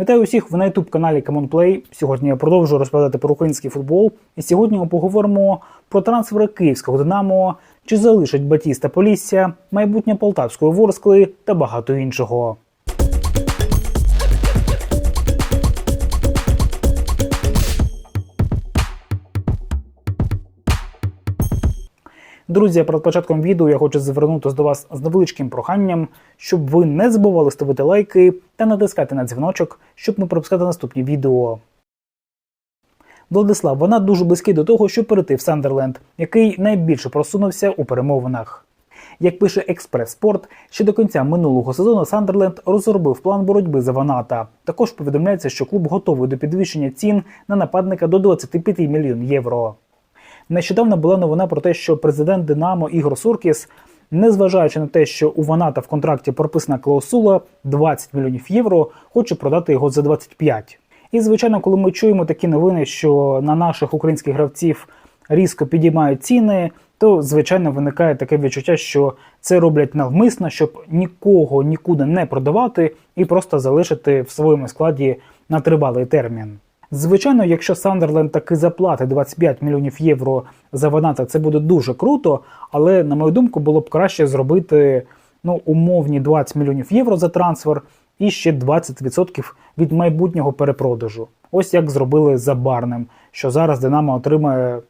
Вітаю усіх в на youtube каналі Play. Сьогодні я продовжую розповідати про український футбол. І сьогодні ми поговоримо про трансфери київського Динамо, чи залишить Батіста Полісся, майбутнє Полтавської Ворскли та багато іншого. Друзі, перед початком відео я хочу звернутися до вас з невеличким проханням, щоб ви не забували ставити лайки та натискати на дзвіночок, щоб не пропускати наступні відео. Владислав вона дуже близький до того, щоб перейти в Сандерленд, який найбільше просунувся у перемовинах. Як пише Експрес Спорт, ще до кінця минулого сезону Сандерленд розробив план боротьби за Ваната. Також повідомляється, що клуб готовий до підвищення цін на нападника до 25 мільйонів євро. Нещодавно була новина про те, що президент Динамо Ігор Суркіс, незважаючи на те, що у Ваната в контракті прописана клаусула 20 мільйонів євро, хоче продати його за 25. І звичайно, коли ми чуємо такі новини, що на наших українських гравців різко підіймають ціни, то звичайно виникає таке відчуття, що це роблять навмисно, щоб нікого нікуди не продавати і просто залишити в своєму складі на тривалий термін. Звичайно, якщо Сандерленд таки заплатить 25 мільйонів євро за Ваната, це буде дуже круто, але на мою думку було б краще зробити ну, умовні 20 мільйонів євро за трансфер і ще 20% від майбутнього перепродажу. Ось як зробили за Барнем, що зараз Динамо отримає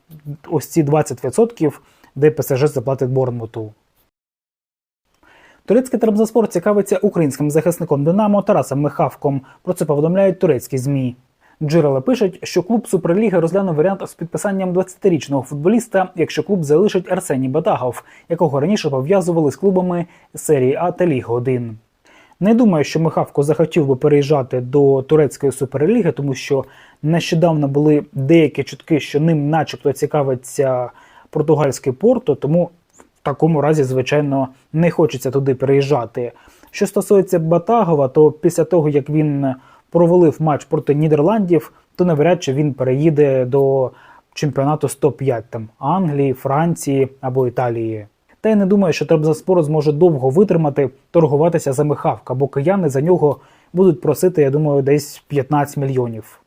ось ці 20%, де ПСЖ заплатить Борнмуту. Турецький Трабзаспор цікавиться українським захисником Динамо Тарасом Михавком. Про це повідомляють турецькі ЗМІ. Джерела пишуть, що клуб Суперліги розглянув варіант з підписанням 20-річного футболіста, якщо клуб залишить Арсеній Батагов, якого раніше пов'язували з клубами серії А та Ліги 1. Не думаю, що Михавко захотів би переїжджати до турецької суперліги, тому що нещодавно були деякі чутки, що ним, начебто, цікавиться португальський порто, тому в такому разі, звичайно, не хочеться туди переїжджати. Що стосується Батагова, то після того як він провалив матч проти Нідерландів, то навряд чи він переїде до чемпіонату 105 там Англії, Франції або Італії. Та я не думаю, що Трабзаспор зможе довго витримати торгуватися за Михавка, бо кияни за нього будуть просити, я думаю, десь 15 мільйонів.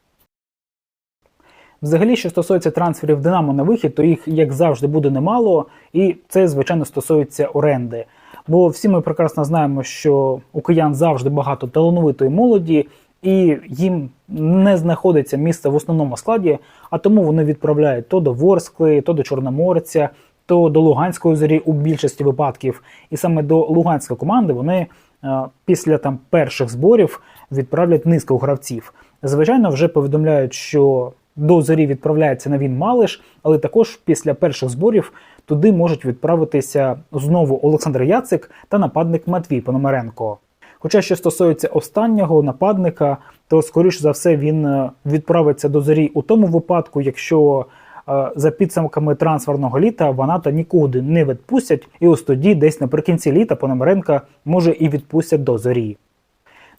Взагалі, що стосується трансферів Динамо на вихід, то їх, як завжди, буде немало, і це, звичайно, стосується оренди. Бо всі ми прекрасно знаємо, що у киян завжди багато талановитої молоді, і їм не знаходиться місце в основному складі, а тому вони відправляють то до Ворскли, то до Чорноморця, то до Луганської зорі у більшості випадків. І саме до Луганської команди вони е, після там перших зборів відправлять низку гравців. Звичайно, вже повідомляють, що до зорі відправляється Навін Малиш, але також після перших зборів туди можуть відправитися знову Олександр Яцик та нападник Матвій Пономаренко. Хоча що стосується останнього нападника, то скоріш за все він е, відправиться до зорі у тому випадку, якщо е, за підсумками трансферного літа Ваната нікуди не відпустять, і ось тоді, десь наприкінці літа Пономаренка може і відпустять до зорі.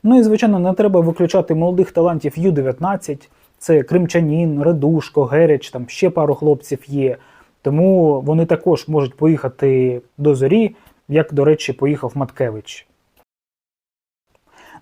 Ну і звичайно, не треба виключати молодих талантів Ю-19. Це Кримчанін, Редушко, Герич, там ще пару хлопців є. Тому вони також можуть поїхати до зорі, як, до речі, поїхав Маткевич.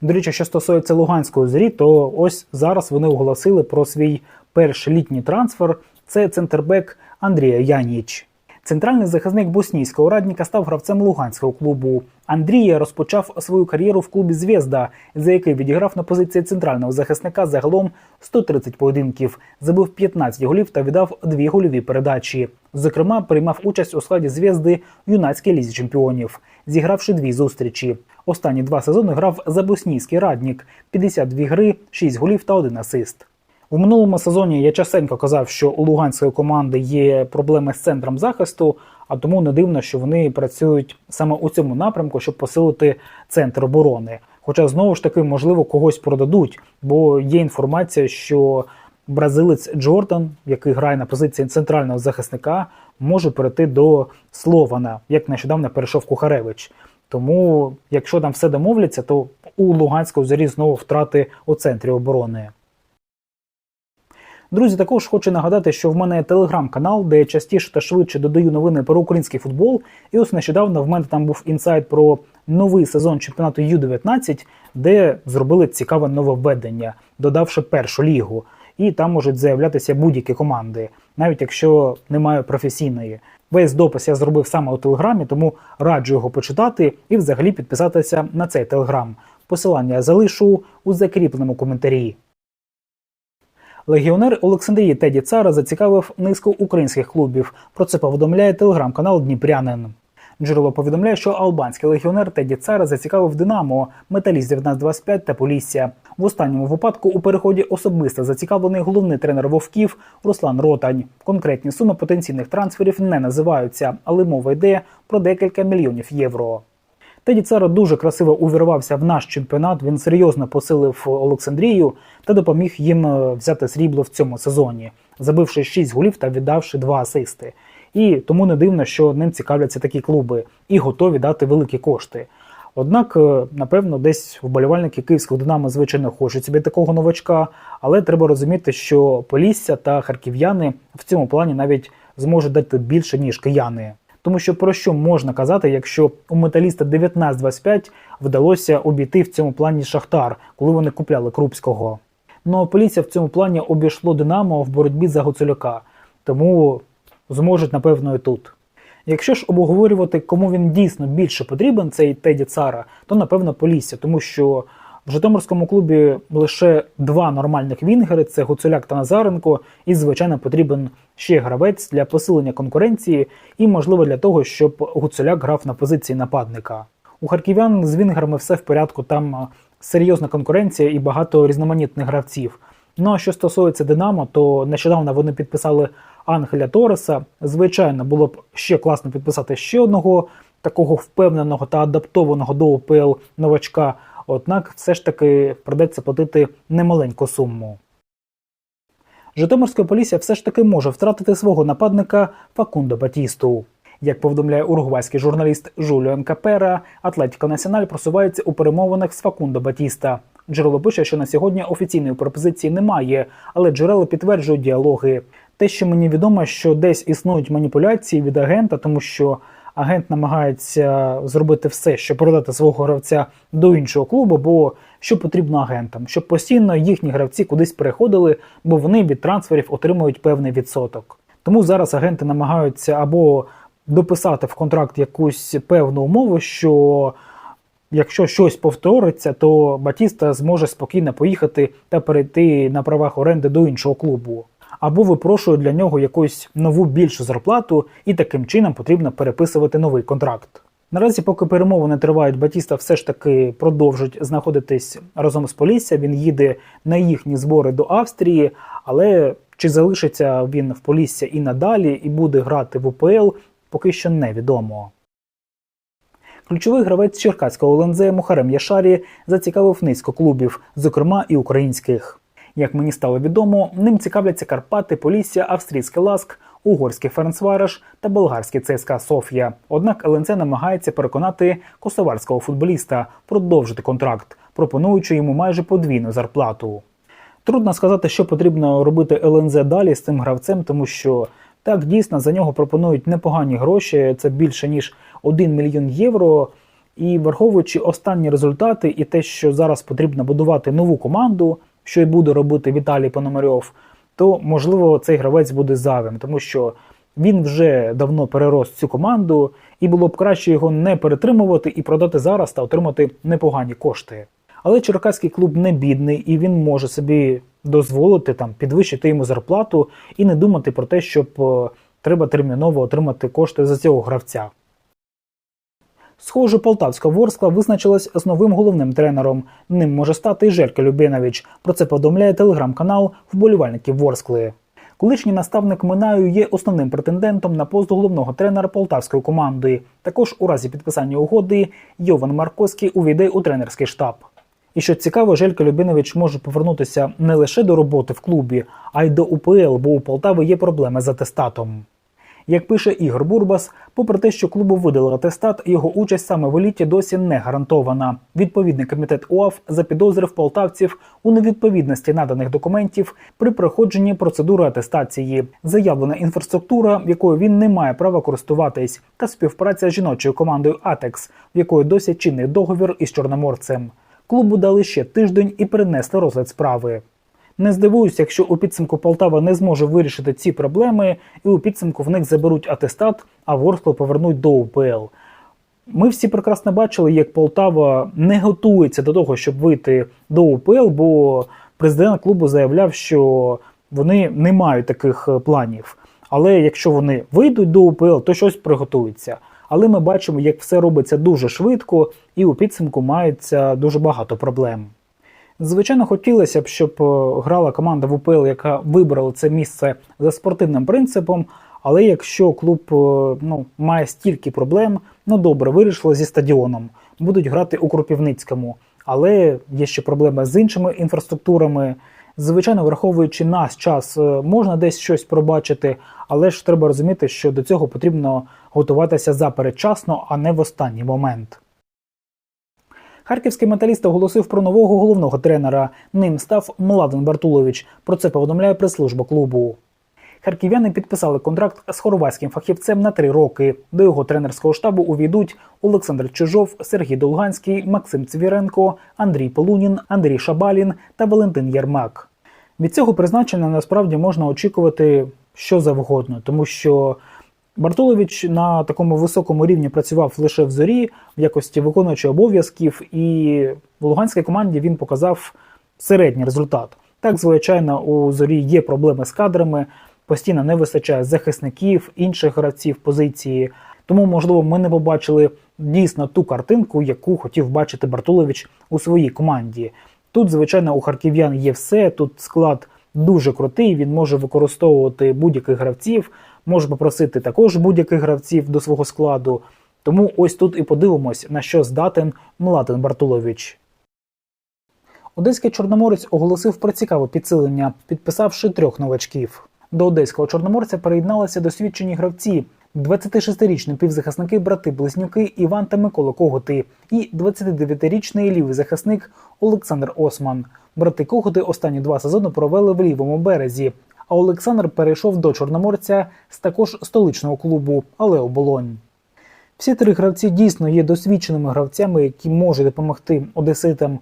До речі, що стосується Луганської зрі, то ось зараз вони оголосили про свій перший літній трансфер. Це центрбек Андрія Яніч. Центральний захисник боснійського радника став гравцем Луганського клубу. Андрія розпочав свою кар'єру в клубі Звєзда, за який відіграв на позиції центрального захисника загалом 130 поєдинків, забив 15 голів та віддав дві гольові передачі. Зокрема, приймав участь у складі Звєзди в юнацькій лізі чемпіонів, зігравши дві зустрічі. Останні два сезони грав за боснійський раднік 52 гри, 6 голів та 1 асист. У минулому сезоні я частенько казав, що у Луганської команди є проблеми з центром захисту, а тому не дивно, що вони працюють саме у цьому напрямку, щоб посилити центр оборони. Хоча знову ж таки, можливо, когось продадуть, бо є інформація, що бразилець Джордан, який грає на позиції центрального захисника, може перейти до Слована, як нещодавно перейшов Кухаревич. Тому, якщо там все домовляться, то у Луганської зорі знову втрати у центрі оборони. Друзі, також хочу нагадати, що в мене є телеграм-канал, де я частіше та швидше додаю новини про український футбол. І ось нещодавно в мене там був інсайт про новий сезон чемпіонату Ю-19, де зробили цікаве нововведення, додавши першу лігу. І там можуть заявлятися будь-які команди, навіть якщо немає професійної. Весь допис я зробив саме у телеграмі, тому раджу його почитати і взагалі підписатися на цей телеграм. Посилання я залишу у закріпленому коментарі. Легіонер Олександрії Теді Цара зацікавив низку українських клубів. Про це повідомляє телеграм-канал Дніпрянин. Джерело повідомляє, що албанський легіонер Теді Цара зацікавив Динамо, Металіст 1925 та Полісся. В останньому випадку у переході особисто зацікавлений головний тренер Вовків Руслан Ротань. Конкретні суми потенційних трансферів не називаються, але мова йде про декілька мільйонів євро. Теді Цара дуже красиво увірвався в наш чемпіонат. Він серйозно посилив Олександрію та допоміг їм е, взяти срібло в цьому сезоні, забивши 6 голів та віддавши 2 асисти. І тому не дивно, що ним цікавляться такі клуби і готові дати великі кошти. Однак, е, напевно, десь вболівальники київського Динамо звичайно хочуть собі такого новачка, але треба розуміти, що Полісся та харків'яни в цьому плані навіть зможуть дати більше ніж кияни. Тому що про що можна казати, якщо у металіста 19-25 вдалося обійти в цьому плані Шахтар, коли вони купляли Крупського. Ну а Полісся в цьому плані обійшло Динамо в боротьбі за Гуцуляка, тому зможуть, напевно, і тут. Якщо ж обговорювати, кому він дійсно більше потрібен, цей Теді Цара, то напевно Полісся, тому що в Житомирському клубі лише два нормальних вінгери це Гуцуляк та Назаренко, і, звичайно, потрібен ще гравець для посилення конкуренції і, можливо, для того, щоб Гуцуляк грав на позиції нападника. У харків'ян з вінгерами все в порядку, там серйозна конкуренція і багато різноманітних гравців. Ну а що стосується Динамо, то нещодавно вони підписали Ангеля Тореса. Звичайно, було б ще класно підписати ще одного такого впевненого та адаптованого до УПЛ новачка. Однак, все ж таки придеться платити немаленьку суму. Житомирська Полісся все ж таки може втратити свого нападника Факундо Батісту. Як повідомляє уругвайський журналіст Жуліан Капера, Атлетіко Національ просувається у перемовинах з Факундо Батіста. Джерело пише, що на сьогодні офіційної пропозиції немає, але джерела підтверджують діалоги. Те, що мені відомо, що десь існують маніпуляції від агента, тому що агент намагається зробити все, щоб продати свого гравця до іншого клубу, бо що потрібно агентам, щоб постійно їхні гравці кудись переходили, бо вони від трансферів отримують певний відсоток. Тому зараз агенти намагаються або дописати в контракт якусь певну умову, що якщо щось повториться, то Батіста зможе спокійно поїхати та перейти на правах оренди до іншого клубу. Або випрошує для нього якусь нову більшу зарплату, і таким чином потрібно переписувати новий контракт. Наразі, поки перемовини тривають, Батіста все ж таки продовжить знаходитись разом з Полісся. Він їде на їхні збори до Австрії, але чи залишиться він в Полісся і надалі, і буде грати в УПЛ, поки що невідомо. Ключовий гравець Черкаського ЛНЗ Мухарем Яшарі зацікавив низку клубів, зокрема і українських. Як мені стало відомо, ним цікавляться Карпати, Полісся, Австрійський Ласк, угорський Ференцвараш та болгарський ЦСКА Софія. Однак ЛНЦ намагається переконати косоварського футболіста продовжити контракт, пропонуючи йому майже подвійну зарплату. Трудно сказати, що потрібно робити ЛНЗ далі з цим гравцем, тому що так дійсно за нього пропонують непогані гроші. Це більше ніж 1 мільйон євро. І враховуючи останні результати, і те, що зараз потрібно будувати нову команду, що й буде робити Віталій Пономарьов, то можливо цей гравець буде зайвим, тому що він вже давно перерос цю команду, і було б краще його не перетримувати і продати зараз та отримати непогані кошти. Але Черкаський клуб не бідний і він може собі дозволити там підвищити йому зарплату і не думати про те, щоб е, треба терміново отримати кошти за цього гравця. Схоже, Полтавська Ворскла визначилась з новим головним тренером. Ним може стати і Желька Любинович. Про це повідомляє телеграм-канал вболівальників Ворскли. Колишній наставник Минаю є основним претендентом на пост головного тренера полтавської команди. Також у разі підписання угоди Йован Марковський увійде у тренерський штаб. І що цікаво, Желька Любинович може повернутися не лише до роботи в клубі, а й до УПЛ, бо у Полтави є проблеми з атестатом. Як пише Ігор Бурбас, попри те, що клубу видали атестат, його участь саме в еліті досі не гарантована. Відповідний комітет УАФ запідозрив полтавців у невідповідності наданих документів при проходженні процедури атестації, заявлена інфраструктура, якою він не має права користуватись, та співпраця з жіночою командою Атекс, в якої досі чинний договір із чорноморцем. Клубу дали ще тиждень і перенесли розгляд справи. Не здивуюся, якщо у підсумку Полтава не зможе вирішити ці проблеми, і у підсумку в них заберуть атестат, а Ворскло повернуть до УПЛ. Ми всі прекрасно бачили, як Полтава не готується до того, щоб вийти до УПЛ, бо президент клубу заявляв, що вони не мають таких е, планів. Але якщо вони вийдуть до УПЛ, то щось приготується. Але ми бачимо, як все робиться дуже швидко, і у підсумку мається дуже багато проблем. Звичайно, хотілося б, щоб е, грала команда в УПЛ, яка вибрала це місце за спортивним принципом. Але якщо клуб е, ну, має стільки проблем, ну добре, вирішили зі стадіоном, будуть грати у Кропівницькому. Але є ще проблеми з іншими інфраструктурами. Звичайно, враховуючи наш час, е, можна десь щось пробачити, але ж треба розуміти, що до цього потрібно готуватися запередчасно, а не в останній момент. Харківський металіст оголосив про нового головного тренера. Ним став Младен Бартулович. Про це повідомляє прес-служба клубу. Харків'яни підписали контракт з хорватським фахівцем на три роки. До його тренерського штабу увійдуть Олександр Чижов, Сергій Долганський, Максим Цвіренко, Андрій Полунін, Андрій Шабалін та Валентин Єрмак. Від цього призначення насправді можна очікувати що завгодно, тому що Бартулович на такому високому рівні працював лише в зорі в якості виконуючого обов'язків, і в Луганській команді він показав середній результат. Так, звичайно, у зорі є проблеми з кадрами, постійно не вистачає захисників, інших гравців позиції. Тому, можливо, ми не побачили дійсно ту картинку, яку хотів бачити Бартулович у своїй команді. Тут, звичайно, у харків'ян є все. Тут склад дуже крутий. Він може використовувати будь-яких гравців, може попросити також будь-яких гравців до свого складу. Тому ось тут і подивимось, на що здатен Млатин Бартулович. Одеський чорноморець оголосив про цікаве підсилення, підписавши трьох новачків. До одеського чорноморця приєдналися досвідчені гравці. 26-річні півзахисники брати близнюки Іван та Микола Коготи і 29-річний лівий захисник Олександр Осман. Брати Коготи останні два сезони провели в лівому березі. А Олександр перейшов до чорноморця з також столичного клубу, але оболонь. Всі три гравці дійсно є досвідченими гравцями, які можуть допомогти одеситам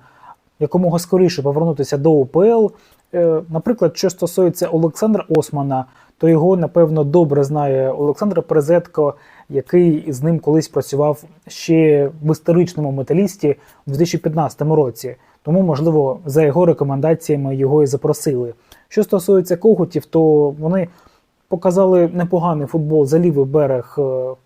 якомога скоріше повернутися до УПЛ. Е, Наприклад, що стосується Олександра Османа, то його напевно добре знає Олександр Презетко, який з ним колись працював ще в історичному металісті у 2015 році. Тому, можливо, за його рекомендаціями його і запросили. Що стосується когутів, то вони показали непоганий футбол за лівий берег е,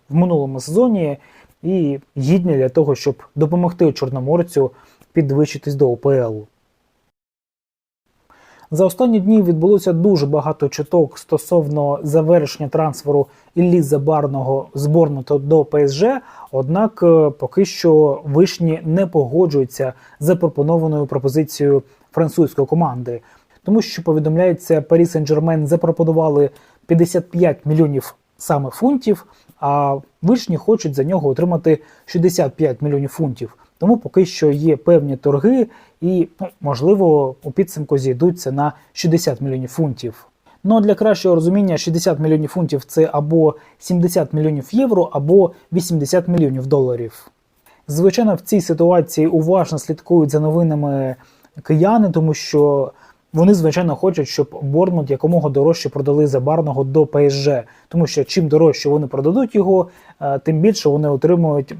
в минулому сезоні і гідні для того, щоб допомогти Чорноморцю підвищитись до ОПЛ. За останні дні відбулося дуже багато чуток стосовно завершення трансферу Іллі Забарного зборну до ПСЖ. Однак е, поки що вишні не погоджуються з запропонованою пропозицією французької команди, тому що повідомляється, Парі Сен-Жермен запропонували 55 мільйонів саме фунтів, а вишні хочуть за нього отримати 65 мільйонів фунтів. Тому поки що є певні торги, і ну, можливо у підсумку зійдуться на 60 мільйонів фунтів. Ну а для кращого розуміння, 60 мільйонів фунтів це або 70 мільйонів євро, або 80 мільйонів доларів. Звичайно, в цій ситуації уважно слідкують за новинами кияни, тому що вони, звичайно, хочуть, щоб Борнмут якомога дорожче продали забарного до ПСЖ, тому що чим дорожче вони продадуть його, е, тим більше вони отримують е,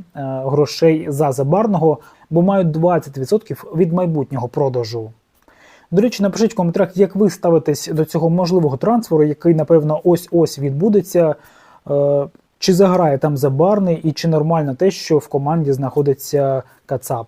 грошей за забарного, бо мають 20% від майбутнього продажу. До речі, напишіть в коментарях, як ви ставитесь до цього можливого трансферу, який, напевно, ось-ось відбудеться. Е, чи заграє там забарний, і чи нормально те, що в команді знаходиться Кацап.